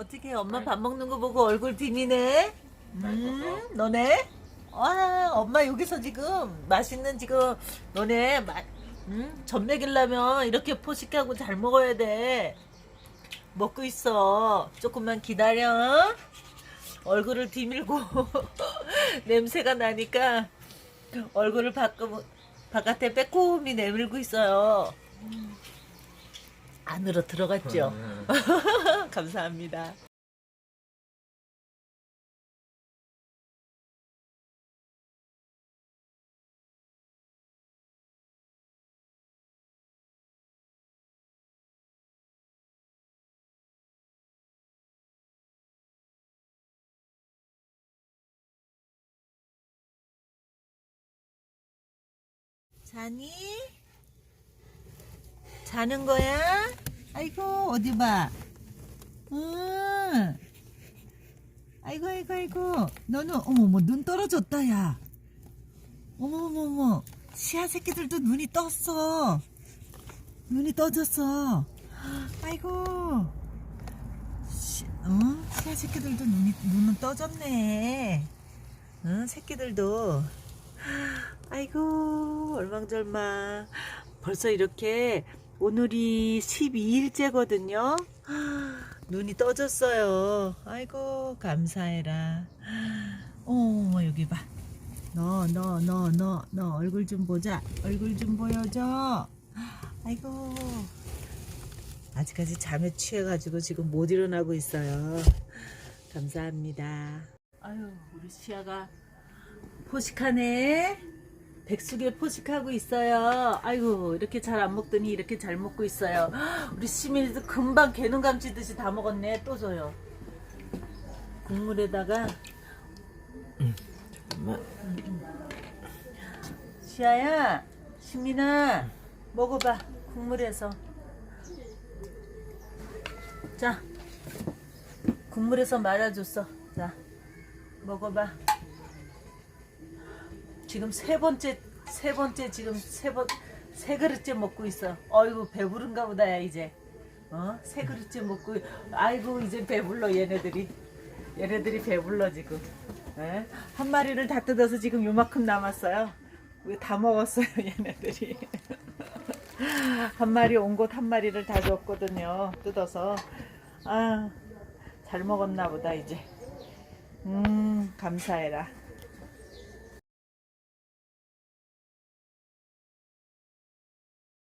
어떻게 엄마 밥 먹는 거 보고 얼굴 디미네? 음, 너네? 아, 엄마 여기서 지금 맛있는 지금 너네 마, 음, 젖 먹이려면 이렇게 포식하고 잘 먹어야 돼. 먹고 있어. 조금만 기다려. 얼굴을 디밀고 냄새가 나니까 얼굴을 바꾸, 바깥에 빼꼼히 내밀고 있어요. 음. 안으로 들어갔죠. 감사합니다. 자니? 자는 거야? 아이고 어디 봐. 응. 아이고 아이고 아이고. 너는 어머머 눈 떨어졌다 야. 어머머머. 시아 새끼들도 눈이 떴어. 눈이 떠졌어. 아이고. 시, 어? 시아 새끼들도 눈이 눈은 떠졌네. 응 새끼들도. 아이고 얼망절망 벌써 이렇게 오늘이 12일째거든요. 눈이 떠졌어요. 아이고 감사해라. 어머 여기 봐 너 너 너 너 너 얼굴 좀 보자. 얼굴 좀 보여줘. 아이고. 아직까지 잠에 취해가지고 지금 못 일어나고 있어요. 감사합니다. 아유 우리 시아가 포식하네. 백숙에 포식하고 있어요. 아이고 이렇게 잘 안 먹더니 이렇게 잘 먹고 있어요. 우리 시민이도 금방 개눈 감치듯이 다 먹었네. 또 줘요. 국물에다가 잠깐만. 시아야, 시민아 먹어봐. 국물에서. 자, 국물에서 말아줬어. 자, 먹어봐. 지금 세 번째 세 번째 지금 세 번 세 그릇째 먹고 있어. 어이구 배부른가 보다야 이제. 어? 세 그릇째 먹고 아이고 이제 배불러 얘네들이. 얘네들이 배불러 지금. 예? 한 마리를 다 뜯어서 지금 요만큼 남았어요. 왜다 먹었어요 얘네들이. 한 마리 온 곳 한 마리를 다 줬거든요. 뜯어서. 아, 잘 먹었나 보다 이제. 음, 감사해라.